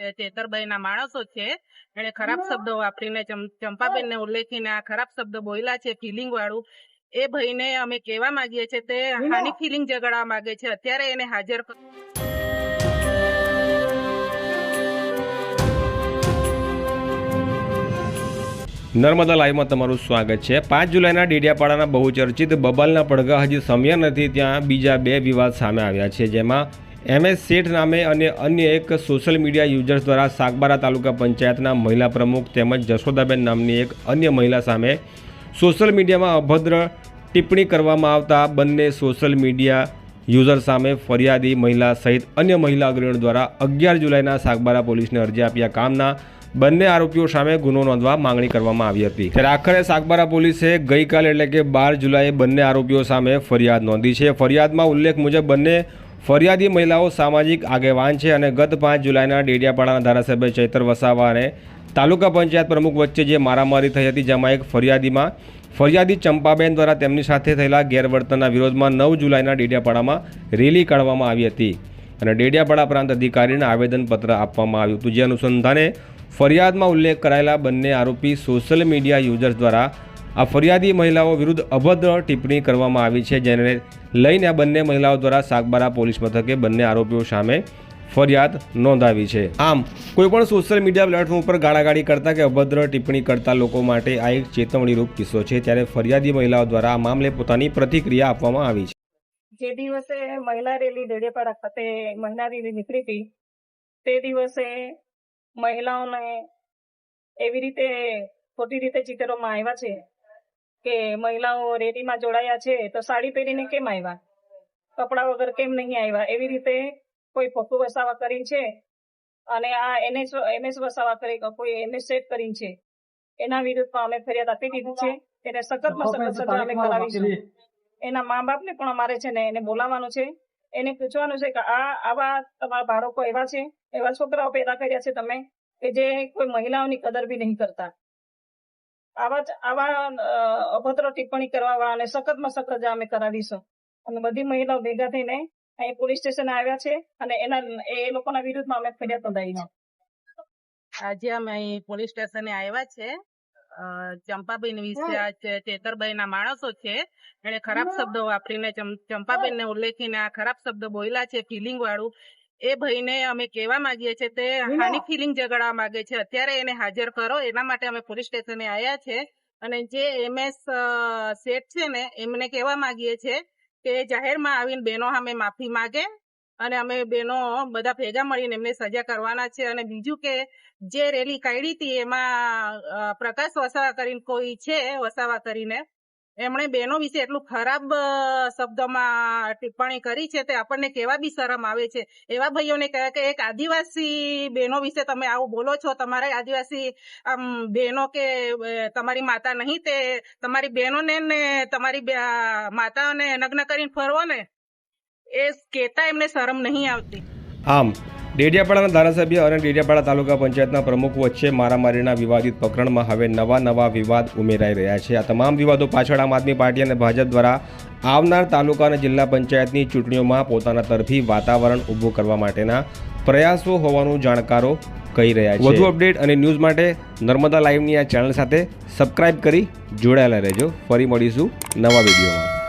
છે માણસો છે એને ખરાબ શબ્દો વાપરીને ચંપાબેનને ઉલ્લેખીને આ ખરાબ શબ્દો બોલ્યા છે ફિલિંગ વાળું. એ ભાઈને અમે કહેવા માંગીએ છીએ તે હાની ફિલિંગ જગાડવા માંગે છે. અત્યારે એને હાજર નર્મદા લાઈવમાં તમારું સ્વાગત છે. પાંચ જુલાઈના ડેડિયાપાડાના બહુચર્ચિત બબલના પડઘા હજી સમ્યા નથી ત્યાં બીજા બે વિવાદ સામે આવ્યા છે જેમાં એમએસ શેઠ નામે અને અન્ય એક સોશિયલ મીડિયા યુઝર્સ દ્વારા સાગબારા તાલુકા પંચાયતના મહિલા પ્રમુખ તેમજ જશોદાબેન નામની એક અન્ય મહિલા સામે સોશિયલ મીડિયામાં અભદ્ર ટિપ્પણી કરવામાં આવતા બંને સોશિયલ મીડિયા યુઝર સામે ફરિયાદી મહિલા સહિત અન્ય મહિલા અગ્રણીઓ દ્વારા અગિયાર જુલાઈના સાગબારા પોલીસને અરજી આપ્યા. કામના બંને આરોપીઓ સામે ગુનો નોંધવા માંગણી કરવામાં આવી હતી. ત્યારે આખરે સાગબારા પોલીસે ગઈકાલે એટલે કે બાર જુલાઈએ બંને આરોપીઓ સામે ફરિયાદ નોંધી છે. ફરિયાદમાં ઉલ્લેખ મુજબ બંને ફરિયાદી મહિલાઓ સામાજિક આગેવાન છે અને ગત પાંચ જુલાઈના ડેડિયાપાડાના ધારાસભ્ય ચૈતર વસાવા અને તાલુકા પંચાયત પ્રમુખ વચ્ચે જે મારામારી થઈ હતી, જેમાં એક ફરિયાદીમાં ફરિયાદી ચંપાબેન દ્વારા તેમની સાથે થયેલા ગેરવર્તનના વિરોધમાં નવ જુલાઈના ડેડિયાપાડામાં રેલી કાઢવામાં આવી હતી. અને ડેડિયાપાડા પ્રાંત અધિકારીને આવેદનપત્ર આપવામાં આવ્યું હતું. જે અનુસંધાને ફરિયાદમાં ઉલ્લેખ કરાયેલા બંને આરોપી સોશિયલ મીડિયા યુઝર્સ દ્વારા આ ફરિયાદી મહિલાઓ વિરુદ્ધ અભદ્ર ટિપ્પણી કરવામાં આવી છે, જેને લઈને આ બંને મહિલાઓ દ્વારા સાગબારા પોલીસ મથકે બંને આરોપીઓ સામે ફરિયાદ નોંધાવી છે. આમ, કોઈપણ સોશિયલ મીડિયા પ્લેટફોર્મ ઉપર ગાળાગાળી કરતા કે અભદ્ર ટિપ્પણી કરતા લોકો માટે આ એક ચેતવણીરૂપ કિસ્સો છે, ત્યારે ફરિયાદી મહિલાઓ દ્વારા આ મામલે પોતાની પ્રતિક્રિયા આપવામાં આવી છે. જે દિવસે મહિલા રેલી ડેડિયાપાડા ખાતે મહિલા રેલી નીકળી હતી, તે દિવસે મહિલાઓને એવી રીતે ખોટી રીતે ચિતરવામાં આવ્યા છે કે મહિલાઓ રેલીમાં જોડાયા છે તો સાડી પહેરીને કેમ આવ્યા? કપડા વગર કેમ નહીં આવ્યા? એવી રીતે કોઈ પપ્પુ વસાવા કરી છે? અને આ એનએસ એમએસ વસાવા કરી કોઈ એમએસ સેટ કરી છે? એના વિરુદ્ધમાં અમે ફરિયાદ આપી દીધી છે. એને સખતમાં સખત સજા અમે કરાવીશું. એના મા બાપને પણ અમારે છે ને એને બોલાવવાનું છે. એને પૂછવાનું છે કે આ આવા તમારા બાળકો એવા છે એવા છોકરાઓ પેદા કર્યા છે તમે કે જે કોઈ મહિલાઓની કદર બી નહીં કરતા. આવા આવા અભદ્ર ટિપ્પણી કરવા અને સખતમાં સખત અમે કરાવીશું. અને બધી મહિલાઓ ભેગા થઈને અહીં પોલીસ સ્ટેશન આવ્યા છે અને એના એ લોકોના વિરુદ્ધમાં અમે ફરિયાદ નોંધાવી છે. આજે અમે અહીં પોલીસ સ્ટેશને આવ્યા છે. ચંપાબેન વિશે આ ના માણસો છે એને ખરાબ શબ્દો વાપરીને ચમ- ચંપાબેનને ઉલ્લેખીને આ ખરાબ શબ્દો બોલ્યા છે ફિલિંગ વાળું એ ભાઈને અમે કહેવા માંગીએ છીએ તે હાની ફિલિંગ જગાડવા માંગે છે. અત્યારે એને હાજર કરો. એના માટે અમે પોલીસ સ્ટેશને આવ્યા છે. અને જે એમએસ શેઠ છે ને એમને કહેવા માંગીએ છીએ કે જાહેરમાં આવીને બહેનો સામે માફી માંગે અને અમે બહેનો બધા ભેગા મળીને એમને સજા કરવાના છે. અને બીજું કે જે રેલી કાઢી હતી એમાં પ્રકાશ વસાવા કરીને કોઈ છે વસાવા કરીને એમણે બહેનો વિશે એટલું ખરાબ શબ્દમાં ટિપ્પણી કરી છે તે આપણને કેવા બી શરમ આવે છે. એવા ભાઈઓને કહે કે એક આદિવાસી બહેનો વિશે તમે આવું બોલો છો, તમારે આદિવાસી, આમ બહેનો કે તમારી માતા નહીં તે, તમારી બહેનોને ને તમારી માતાઓને નગ્ન કરીને ફરવો ને, એ કેતા એમને શરમ નહીં આવતી. આમ ડેડિયાપાડાના ધારાસભ્ય અને ડેડિયાપાડા તાલુકા પંચાયતના પ્રમુખ વચ્ચે મારામારીના વિવાદિત પ્રકરણમાં હવે નવા નવા વિવાદ ઉમેરાઈ રહ્યા છે. આ તમામ વિવાદો પાછળ આમ આદમી પાર્ટી અને ભાજપ દ્વારા આવનાર તાલુકા અને જિલ્લા પંચાયતની ચૂંટણીઓમાં પોતાના તરફી વાતાવરણ ઊભું કરવા માટેના પ્રયાસો હોવાનું જાણકારો કહી રહ્યા છે. વધુ અપડેટ અને ન્યૂઝ માટે નર્મદા લાઈવની આ ચેનલ સાથે સબસ્ક્રાઇબ કરી જોડાયેલા રહેજો. ફરી મળીશું નવા વિડીયોમાં.